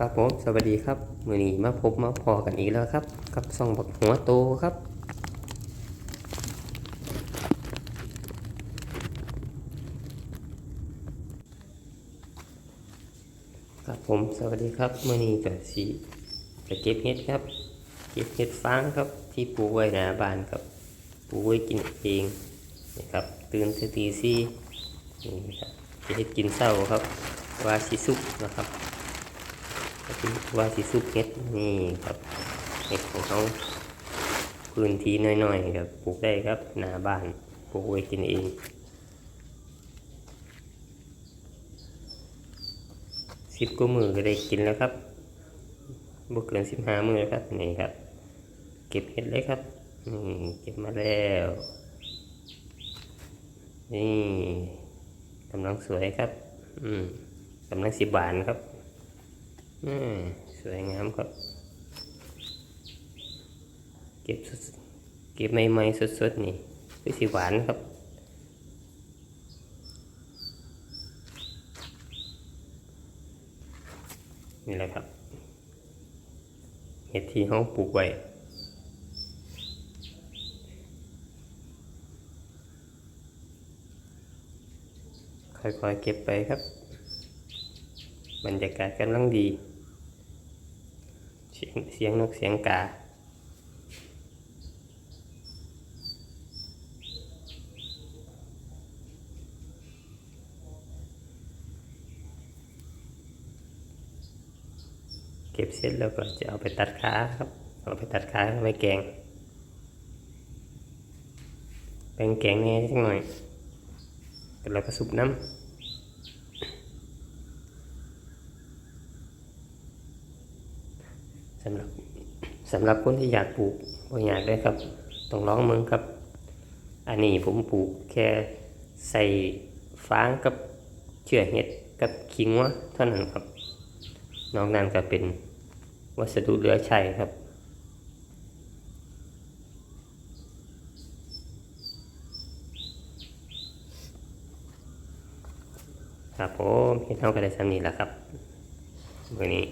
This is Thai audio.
ครับผมสวัสดีครับมือนี้มาพบมาพอกันอีกแล้วครับ กับซองบักหัวโตครับ ครับผมสวัสดีครับมือนี้กับสีจะเก็บเห็ดครับ เก็บเห็ดฟางครับ ที่ปูไว้หนาบานครับ ปูไว้กินเองนะครับ ตื่นตีสี่นี่ครับจะเห็ดกินเศร้าครับว่าชิซุกนะครับ ว่าสิซุปเห็ดนี่ครับเห็ดของเขาพื้นที่น้อยๆครับปลูกได้ครับหน้าบ้านปลูกไว้กินเองสิบกว่ามือก็ได้กินแล้วครับบวกเกินสิบห้ามือแล้วครับนี่ครับ เก็บเห็ดเลยครับนี่เก็บมาแล้วนี่กำลังสวยครับ อืมกำลังสิบบานครับ สวยงามครับ เก็บสดเก็บใหม่ๆสดๆนี่คือสีหวานครับนี่แหละครับเห็ดที่ห้องปลูกไว้ค่อยๆเก็บไปครับ บรรยากาศกำลังดี เสียงเสียงนกเสียงกา เก็บเสร็จแล้วก็จะเอาไปตัดขาครับ เอาไปตัดขาไว้แกงแปงแกงแน่สักหน่อยแล้วก็สุบน้ำ สำหรับสำหรับคนที่อยากปลูกบ่อยากได้ครับต้องลองมืองครับ อันนี้ผมปลูกแค่ใส่ฟางกับเชื่อเห็ดกับขิงวะเท่านั้นครับนอกนั้นก็เป็นวัสดุเหลือใช้ครับครับผมเห็ดเท่ากันได้สำนีแหละครับวันนี้